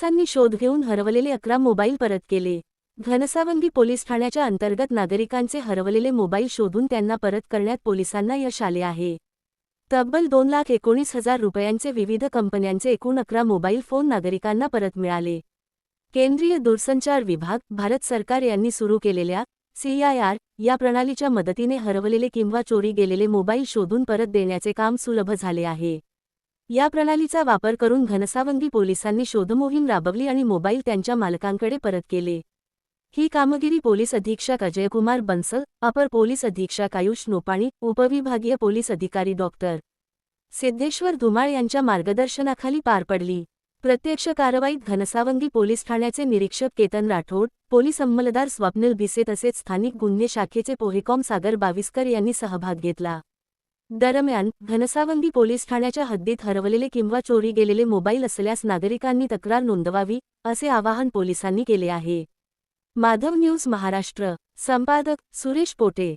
पोलिसांनी शोध घेऊन हरवलेले अकरा मोबाईल परत केले. घनसावंगी पोलीस ठाण्याच्या अंतर्गत नागरिकांचे हरवलेले मोबाईल शोधून त्यांना परत करण्यात पोलिसांना यश आले आहे. तब्बल दोन लाख एकोणीस हजार रुपयांचे विविध कंपन्यांचे एकूण अकरा मोबाईल फोन नागरिकांना परत मिळाले. केंद्रीय दूरसंचार विभाग भारत सरकार यांनी सुरू केलेल्या सीआयआर या प्रणालीच्या मदतीने हरवलेले किंवा चोरी गेलेले मोबाईल शोधून परत देण्याचे काम सुलभ झाले आहे. या प्रणालीचा वापर करून घनसावंगी पोलिसांनी शोधमोहीम राबवली आणि मोबाईल त्यांच्या मालकांकडे परत केले. ही कामगिरी पोलीस अधीक्षक अजयकुमार बन्सल अपर पोलीस अधीक्षक आयुष नोपाणी उपविभागीय पोलीस अधिकारी डॉक्टर सिद्धेश्वर धुमाळ यांच्या मार्गदर्शनाखाली पार पडली. प्रत्यक्ष कारवाईत घनसावंगी पोलीस ठाण्याचे निरीक्षक केतन राठोड पोलीस अंमलदार स्वप्नील भिसे तसेच स्थानिक गुन्हे शाखेचे पोहेकॉम सागर बाविस्कर यांनी सहभाग घेतला. दरम्यान घनसावंगी पोलीस ठाण्याच्या हद्दीत हरवलेले किंवा चोरी गेलेले मोबाईल असल्यास नागरिकांनी तक्रार नोंदवावी असे आवाहन पोलिसांनी केले आहे. माधव न्यूज महाराष्ट्र. संपादक सुरेश पोटे.